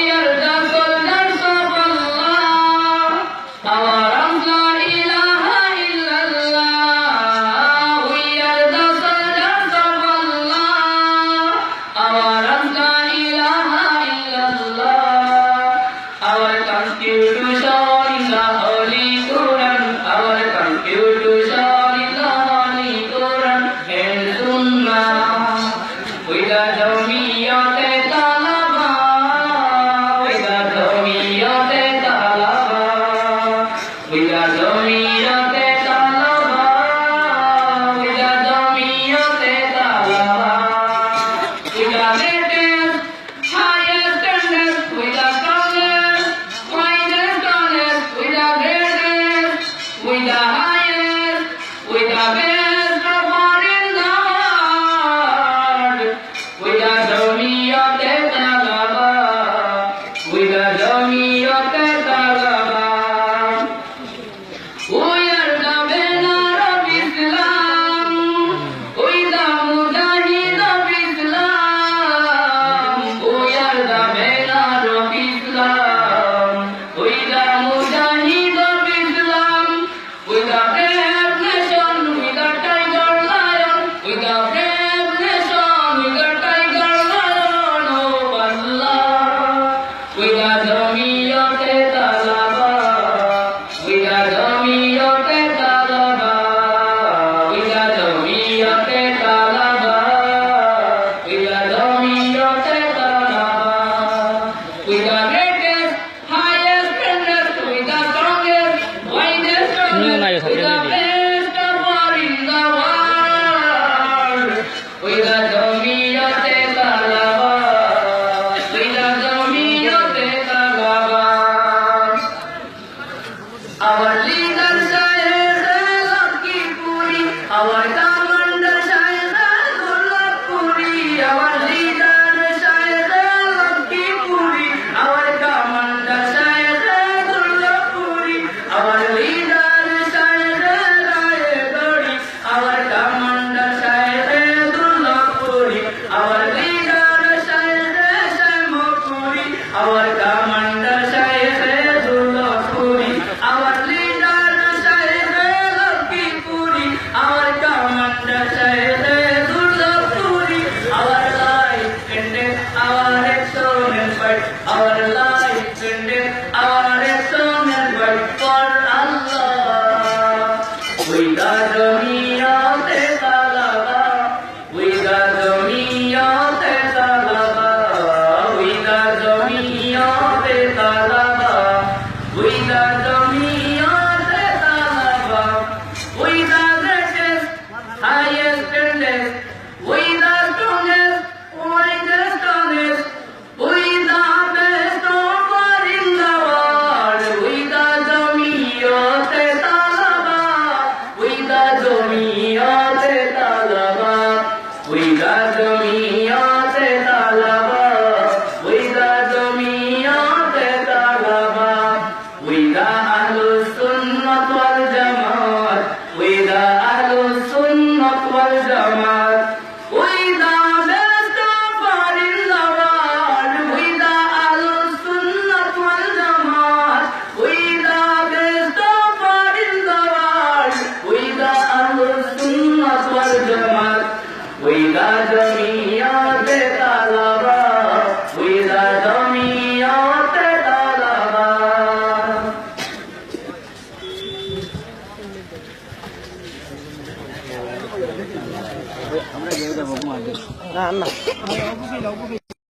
Maria cuidado minha. وإذا جميعات طلبا وإذا جميعات طلبا আমরা গিয়ে দেবো না না